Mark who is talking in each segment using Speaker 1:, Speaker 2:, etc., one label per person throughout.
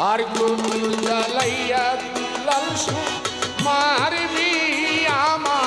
Speaker 1: আর গুরু জ্বালাইয়া লাল মারবি আমার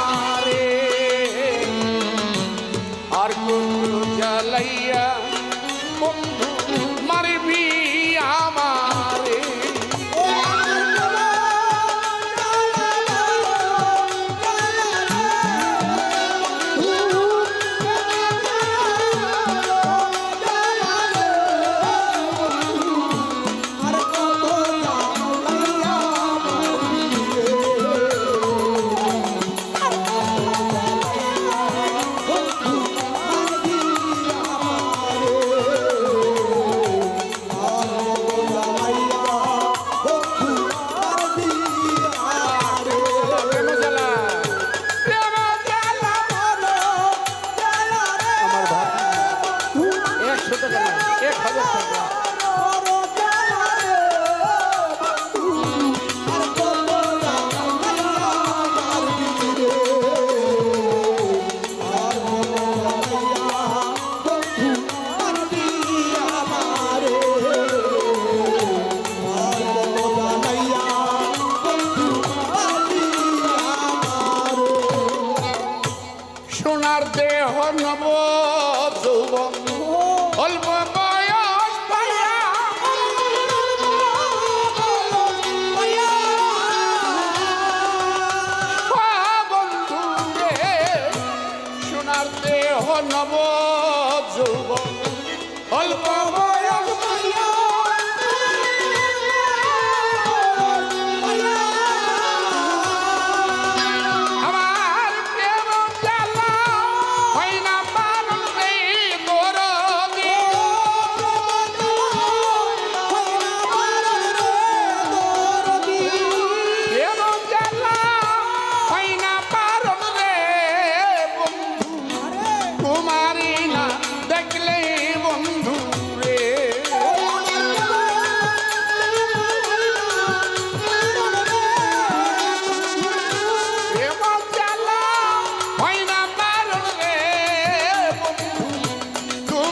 Speaker 1: নব যৌবন অল্প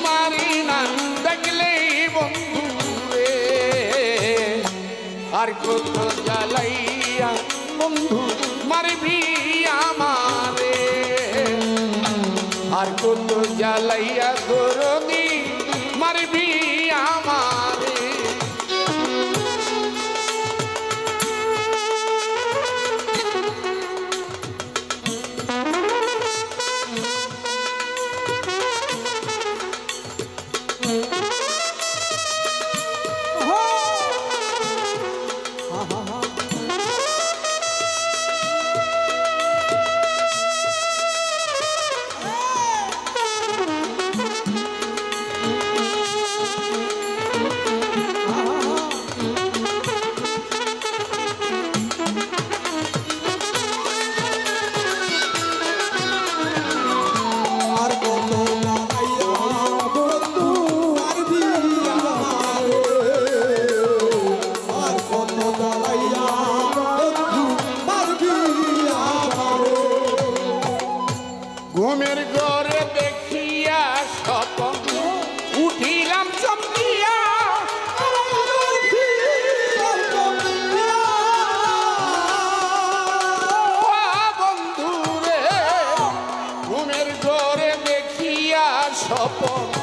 Speaker 1: পারি না দেখলেই বন্ধু রে আর কত জ্বালাইয়া বন্ধু মারবি আমারে। আর কত জ্বালাইয়া Oh.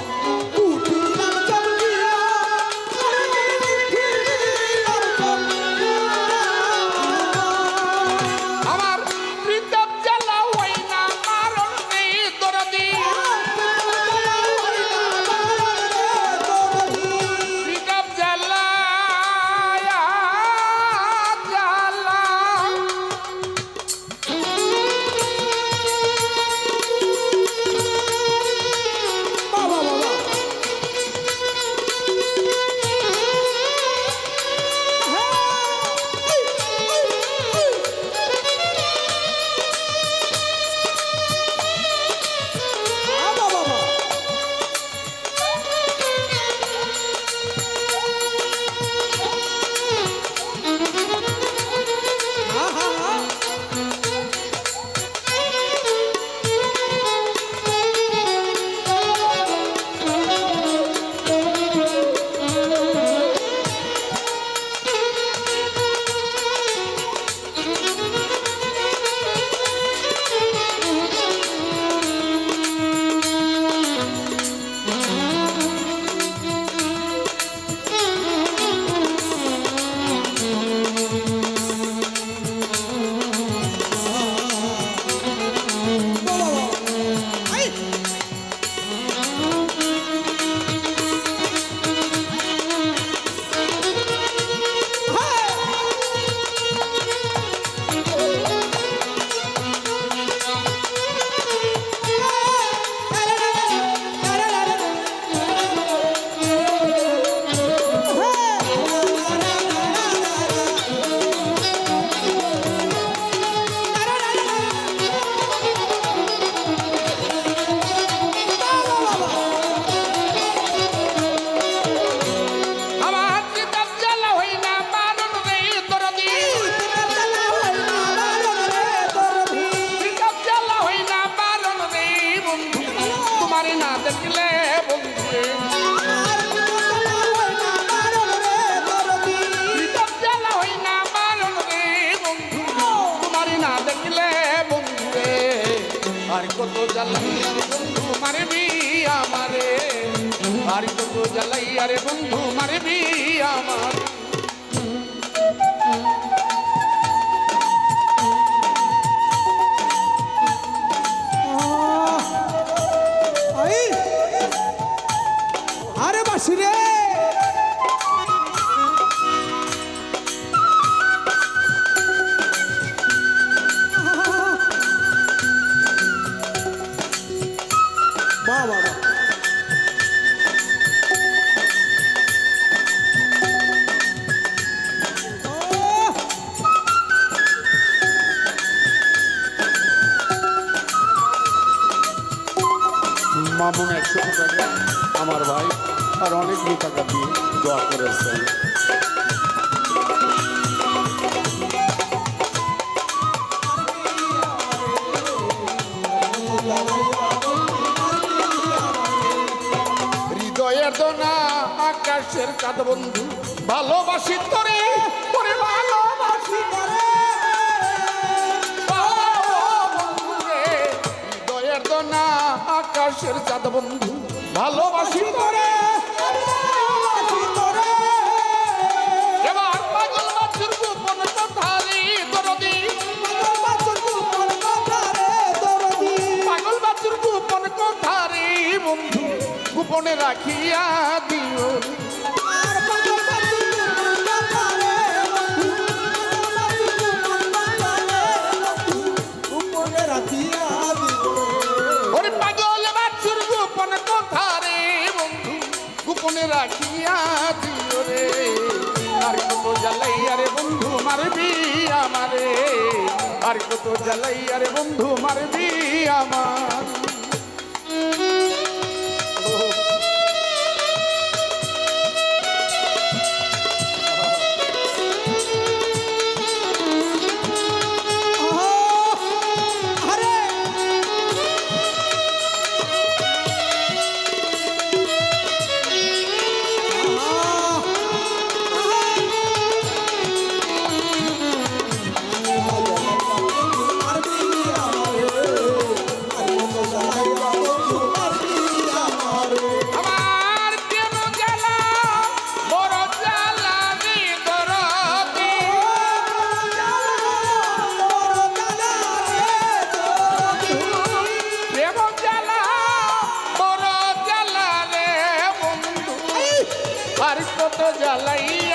Speaker 1: জ্বালাইয়া বন্ধু মারবি আমার বাড়ি তো জ্বালাইয়া রে বন্ধু মারবি আমার আকাশের চাঁদ বন্ধু, ভালোবাসি তোরে তোরে ভালোবাসি তোরে। দয়ের দোনা, আকাশের চাঁদ বন্ধু, ভালোবাসি তোরে। রাখিয়া দিও। জ্বালাইয়ারে বন্ধু মারবি আমার জ্বালাই